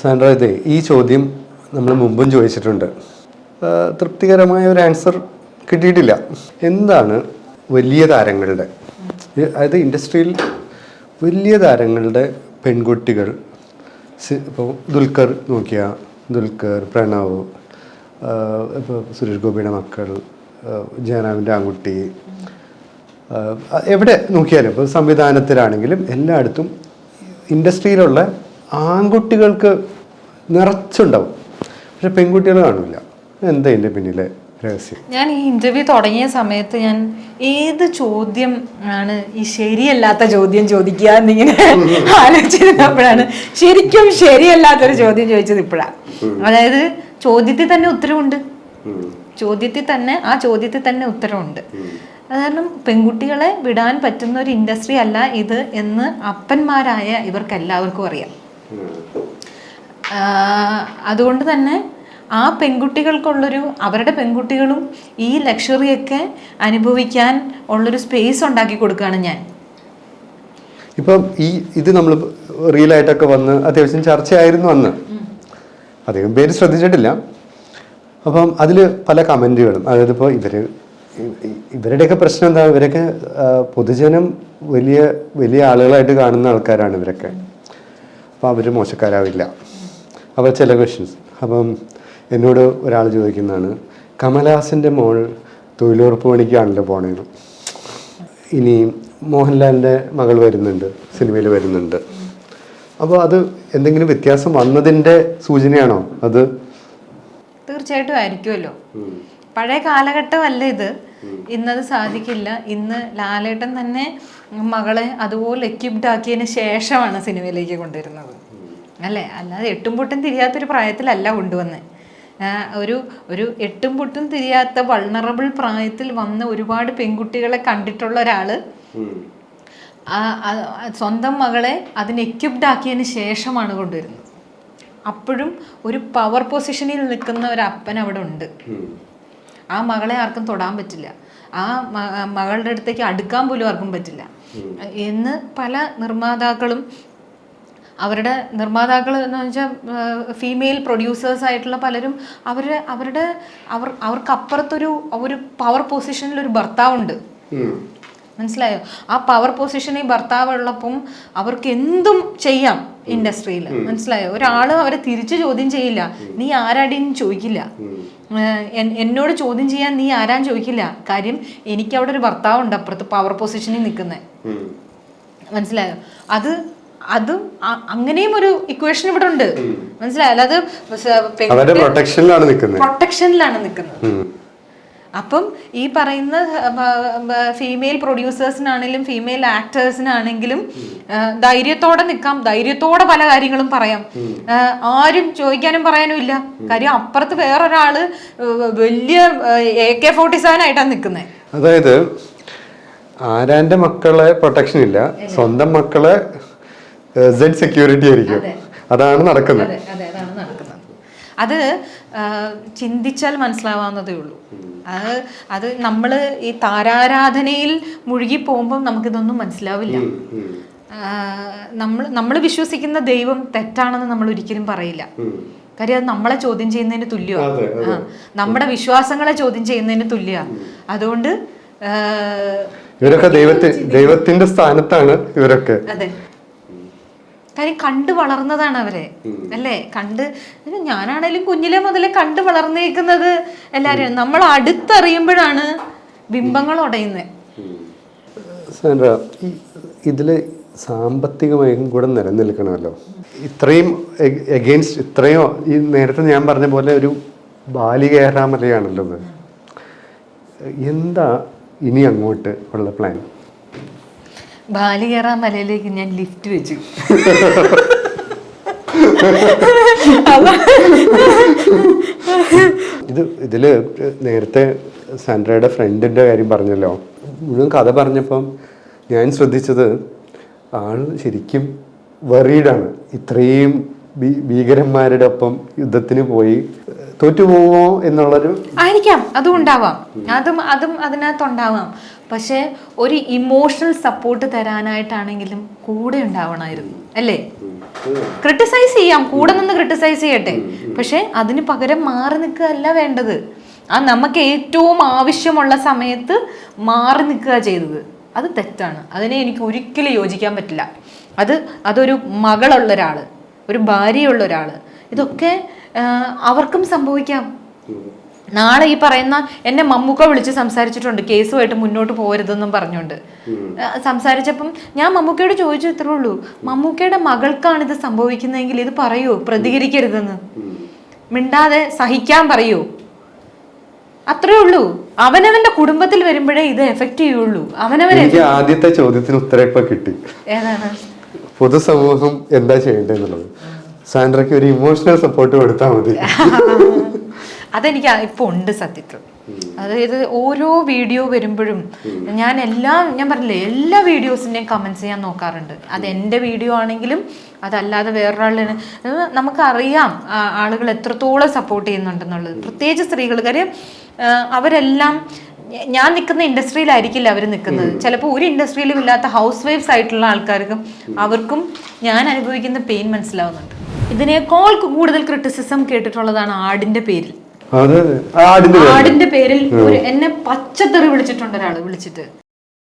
Sandra ഇതേ ഈ ചോദ്യം നമ്മൾ മുമ്പും ചോദിച്ചിട്ടുണ്ട്. തൃപ്തികരമായ ഒരു ആൻസർ കിട്ടിയിട്ടില്ല. എന്താണ് വലിയ താരങ്ങളുടെ അതായത് ഇൻഡസ്ട്രിയിൽ വലിയ താരങ്ങളുടെ പെൺകുട്ടികൾ? ഇപ്പോൾ ദുൽഖർ നോക്കിയ ദുൽഖർ പ്രണവ് ഇപ്പോൾ സുരേഷ് ഗോപിയുടെ മക്കൾ ജയറാമിന്റെ ആൺകുട്ടി എവിടെ നോക്കിയാലും ഇപ്പോൾ സംവിധാനത്തിലാണെങ്കിലും എല്ലായിടത്തും ഇൻഡസ്ട്രിയിലുള്ള ആൺകുട്ടികൾക്ക് നിറച്ചുണ്ടാവും. പക്ഷെ പെൺകുട്ടികൾ കാണില്ല. എന്താ ഇതിന്റെ പിന്നിലെ രഹസ്യം? ഞാൻ ഈ ഇന്റർവ്യൂ തുടങ്ങിയ സമയത്ത് ഞാൻ ഏത് ചോദ്യം ആണ് ഈ ശരിയല്ലാത്ത ചോദ്യം ചോദിക്കുക എന്നിങ്ങനെ ആലോചിച്ചിരുന്നപ്പോഴാണ് ശരിക്കും ശരിയല്ലാത്തൊരു ചോദ്യം ചോദിച്ചത് ഇപ്പോഴാണ്. അതായത് ചോദ്യത്തിൽ തന്നെ ഉത്തരവുണ്ട്. ചോദ്യത്തിൽ തന്നെ ആ ചോദ്യത്തിൽ തന്നെ ഉത്തരവുണ്ട്. കാരണം പെൺകുട്ടികളെ വിടാൻ പറ്റുന്ന ഒരു ഇൻഡസ്ട്രി അല്ല ഇത് എന്ന് അപ്പന്മാരായ ഇവർക്ക് എല്ലാവർക്കും അറിയാം. അതുകൊണ്ട് തന്നെ ആ പെൺകുട്ടികൾക്കുള്ളൊരു അവരുടെ പെൺകുട്ടികളും ഈ ലക്ഷറിയൊക്കെ അനുഭവിക്കാൻ ഉള്ളൊരു സ്പേസ് ഉണ്ടാക്കി കൊടുക്കുകയാണ് ഞാൻ. ഇപ്പം ഈ ഇത് നമ്മൾ റിയൽ ആയിട്ടൊക്കെ വന്ന് അത്യാവശ്യം ചർച്ചയായിരുന്നു അന്ന്. അധികം പേര് ശ്രദ്ധിച്ചിട്ടില്ല. അപ്പം അതിൽ പല കമന്റുകളും അതായത് ഇപ്പോൾ ഇവർ ഇവരുടെയൊക്കെ പ്രശ്നം എന്താ? ഇവരൊക്കെ പൊതുജനം വലിയ വലിയ ആളുകളായിട്ട് കാണുന്ന ആൾക്കാരാണ് ഇവരൊക്കെ. അപ്പോൾ അവർ മോശക്കാരാവില്ല. അപ്പോൾ ചില ക്വസ്റ്റ്യൻസ് അപ്പം എന്നോട് ഒരാൾ ചോദിക്കുന്നതാണ് കമലഹാസന്റെ മോൾ തൊഴിലുറപ്പ് പണിക്കാണല്ലോ പോണേന്ന്. ഇനി മോഹൻലാലിന്റെ മകൾ വരുന്നുണ്ട് സിനിമയിൽ വരുന്നുണ്ട്. അപ്പോൾ അത് എന്തെങ്കിലും വ്യത്യാസം വന്നതിന്റെ സൂചനയാണോ? അത് തീർച്ചയായിട്ടും ആയിരിക്കുമല്ലോ. പഴയ കാലഘട്ടമല്ല ഇത്. ഇന്നത് സാധിക്കില്ല. ഇന്ന് ലാലേട്ടൻ തന്നെ മകളെ അതുപോലെ എക്യുപ്ഡ് ആക്കിയതിന് ശേഷമാണ് സിനിമയിലേക്ക് കൊണ്ടുവരുന്നത്. അല്ലേ? അല്ലാതെ എട്ടും പൊട്ടും തിരിയാത്തൊരു പ്രായത്തിലല്ല കൊണ്ടുവന്നത് ഒരു ഒരു എട്ടും പൊട്ടും തിരിയാത്ത വൾണറബിൾ പ്രായത്തിൽ വന്ന ഒരുപാട് പെൺകുട്ടികളെ കണ്ടിട്ടുള്ള ഒരാൾ സ്വന്തം മകളെ അതിന് എക്യുപ്ഡ് ആക്കിയതിന് ശേഷമാണ് കൊണ്ടുവരുന്നത്. അപ്പോഴും ഒരു പവർ പൊസിഷനിൽ നിൽക്കുന്ന ഒരു അപ്പൻ അവിടെ ഉണ്ട്. ആ മകളെ ആർക്കും തൊടാൻ പറ്റില്ല. ആ മകളുടെ അടുത്തേക്ക് അടുക്കാൻ പോലും ആർക്കും പറ്റില്ല. എന്ന് പല നിർമ്മാതാക്കളും അവരുടെ നിർമ്മാതാക്കൾ എന്ന് വെച്ചാൽ ഫീമെയിൽ പ്രൊഡ്യൂസേഴ്സ് ആയിട്ടുള്ള പലരും അവരുടെ അവരുടെ അവർ അവർക്കപ്പുറത്തൊരു ഒരു പവർ പൊസിഷനിൽ ഒരു ഭർത്താവുണ്ട്. മനസ്സിലായോ? ആ പവർ പൊസിഷനിൽ ഭർത്താവ് ഉള്ളപ്പം അവർക്ക് എന്തും ചെയ്യാം. ഇൻഡസ്ട്രിയിൽ. മനസ്സിലായോ? ഒരാൾ അവരെ തിരിച്ചു ചോദ്യം ചെയ്യില്ല. നീ ആരാടിന്ന് ചോദിക്കില്ല. എന്നോട് ചോദ്യം ചെയ്യാൻ നീ ആരാൻ ചോദിക്കില്ല. കാര്യം എനിക്ക് അവിടെ ഒരു ഭർത്താവുണ്ട് അപ്പുറത്ത് പവർ പൊസിഷനിൽ നിൽക്കുന്നത് മനസ്സിലായോ? അത് അത് അങ്ങനെയും ഒരു ഇക്വേഷൻ ഇവിടെ ഉണ്ട്. മനസ്സിലായോ? അല്ലാതെ പ്രൊട്ടക്ഷനിലാണ് നിൽക്കുന്നത്. അപ്പം ഈ പറയുന്ന ഫീമെയിൽ പ്രൊഡ്യൂസേഴ്സിനാണെങ്കിലും ഫീമെയിൽ ആക്ടേഴ്സിനാണെങ്കിലും ധൈര്യത്തോടെ നിൽക്കാം. ധൈര്യത്തോടെ പല കാര്യങ്ങളും പറയാം. ആരും ചോദിക്കാനും പറയാനും ഇല്ല കാര്യം അപ്പുറത്ത് വേറൊരാൾ വലിയ എ കെ ഫോർട്ടി സെവൻ ആയിട്ടാണ് നിൽക്കുന്നത് അതായത് ആരാന്റെ മക്കളെ പ്രൊട്ടക്ഷൻ ഇല്ല സ്വന്തം മക്കളെ സെഡ് സെക്യൂരിറ്റി ആയിരിക്കും. നടക്കുന്നത് അതാണ് നടക്കുന്നത്. അത് ചിന്തിച്ചാൽ മനസ്സിലാവാവുന്നതേ ഉള്ളൂ. അത് അത് നമ്മൾ ഈ താരാരാധനയിൽ മുഴുകി പോകുമ്പോൾ നമുക്കിതൊന്നും മനസ്സിലാവില്ല. നമ്മൾ നമ്മൾ വിശ്വസിക്കുന്ന ദൈവം തെറ്റാണെന്ന് നമ്മൾ ഒരിക്കലും പറയില്ല. കാര്യം അത് നമ്മളെ ചോദ്യം ചെയ്യുന്നതിന് തുല്യമാണ് നമ്മുടെ വിശ്വാസങ്ങളെ ചോദ്യം ചെയ്യുന്നതിന് തുല്യമാണ് അതുകൊണ്ട് ഇവരൊക്കെ ദൈവത്തി ദൈവത്തിന്റെ സ്ഥാനത്താണ് ഇവരൊക്കെ. അതെ. കാര്യം കണ്ടു വളർന്നതാണ് അവരെ. അല്ലേ? കണ്ട് ഞാനാണേലും കുഞ്ഞിലെ മുതലേ കണ്ടു വളർന്നേക്കുന്നത്. എല്ലാരും നമ്മൾ അടുത്തറിയുമ്പോഴാണ് ബിംബങ്ങൾ ഉടയുന്നത്. ഇതിൽ സാമ്പത്തികമായും കൂടെ നിലനിൽക്കണമല്ലോ. ഇത്രയും എഗെയിൻസ്റ്റ് ഇത്രയോ ഈ നേരത്തെ ഞാൻ പറഞ്ഞ പോലെ ഒരു ബാലികേറാമലയാണല്ലോ ഇത് എന്താ ഇനി അങ്ങോട്ട് ഉള്ള പ്ലാൻ ബാലികേറ മലയിലേക്ക് ഞാൻ ലിഫ്റ്റ് വെച്ചു. ഇത് ഇതിൽ നേരത്തെ സാൻഡ്രയുടെ ഫ്രണ്ടിന്റെ കാര്യം പറഞ്ഞല്ലോ. മുഴുവൻ കഥ പറഞ്ഞപ്പം ഞാൻ ശ്രദ്ധിച്ചത് ആൾ ശരിക്കും വറീഡാണ് ഇത്രയും ഭീകരന്മാരുടെ ഒപ്പം യുദ്ധത്തിന് പോയി തോറ്റുപോകുമോ എന്നുള്ളൊരു ആയിരിക്കാം. അതും ഉണ്ടാവാം. അതും അതും അതിനകത്തുണ്ടാവാം. പക്ഷെ ഒരു ഇമോഷണൽ സപ്പോർട്ട് തരാനായിട്ടാണെങ്കിലും കൂടെ ഉണ്ടാവണമായിരുന്നു അല്ലേ? ക്രിട്ടിസൈസ് ചെയ്യാം കൂടെ നിന്ന് ക്രിട്ടിസൈസ് ചെയ്യട്ടെ. പക്ഷെ അതിന് പകരം മാറി നിൽക്കുകയല്ല വേണ്ടത്. ആ നമുക്ക് ഏറ്റവും ആവശ്യമുള്ള സമയത്ത് മാറി നിൽക്കുക ചെയ്തത്. അത് തെറ്റാണ്. അതിനെ എനിക്ക് ഒരിക്കലും യോജിക്കാൻ പറ്റില്ല. അത് അതൊരു മകളുള്ള ഒരാൾ ഒരു ഭാര്യയുള്ള ഒരാൾ ഇതൊക്കെ അവർക്കും സംഭവിക്കാം. നാളെ ഈ പറയുന്ന എന്നെ മമ്മൂക്ക വിളിച്ച് സംസാരിച്ചിട്ടുണ്ട് കേസുമായിട്ട് മുന്നോട്ട് പോരുതെന്നും പറഞ്ഞുകൊണ്ട്. സംസാരിച്ചപ്പം ഞാൻ മമ്മൂക്കയോട് ചോദിച്ചു ഇത്രേ ഉള്ളൂ. മമ്മൂക്കയുടെ മകൾക്കാണ് ഇത് സംഭവിക്കുന്നതെങ്കിൽ ഇത് പറയൂ? പ്രതികരിക്കരുതെന്ന്. മിണ്ടാതെ സഹിക്കാൻ പറയൂ? അത്രേ ഉള്ളൂ. അവനവന്റെ കുടുംബത്തിൽ വരുമ്പോഴേ ഇത് എഫക്റ്റ് ചെയ്യുള്ളൂ. അവനവനെ എനിക്ക് ആദ്യത്തെ ചോദ്യത്തിന് ഉത്തരം ഇപ്പൊ കിട്ടി. ഏതാണ്? പൊതുസമൂഹം എന്താ ചെയ്യേണ്ടത് സാൻഡ്രയ്ക്ക് ഒരു ഇമോഷണൽ സപ്പോർട്ട് കൊടുത്താൽ മതി. അതെനിക്ക് ഇപ്പൊ ഉണ്ട് സത്യത്തിൽ. അതായത് ഓരോ വീഡിയോ വരുമ്പോഴും ഞാൻ എല്ലാം ഞാൻ പറഞ്ഞില്ലേ എല്ലാ വീഡിയോസിന്റെയും കമന്റ്സ് ചെയ്യാൻ നോക്കാറുണ്ട്. അത് എന്റെ വീഡിയോ ആണെങ്കിലും അതല്ലാതെ വേറൊരാളിന് നമുക്കറിയാം ആളുകൾ എത്രത്തോളം സപ്പോർട്ട് ചെയ്യുന്നുണ്ടെന്നുള്ളത്. പ്രത്യേകിച്ച് സ്ത്രീകൾ. കാര്യം അവരെല്ലാം ഞാൻ നിൽക്കുന്ന ഇൻഡസ്ട്രിയിലായിരിക്കില്ല അവർ നിൽക്കുന്നത്? ചിലപ്പോൾ ഒരു ഇൻഡസ്ട്രിയിലും ഇല്ലാത്ത ഹൗസ് വൈഫ്സ് ആയിട്ടുള്ള ആൾക്കാർക്കും അവർക്കും ഞാൻ അനുഭവിക്കുന്ന പെയിൻ മനസ്സിലാവുന്നുണ്ട്. ഇതിനേക്കാൾ കൂടുതൽ ക്രിറ്റിസിസം കേട്ടിട്ടുള്ളതാണ് ആടിന്റെ പേരിൽ. ആടിന്റെ പേര് ആടിന്റെ പേരിൽ എന്നെ പച്ചത്തെറി വിളിച്ചിട്ടുണ്ട് ഒരാൾ വിളിച്ചിട്ട്.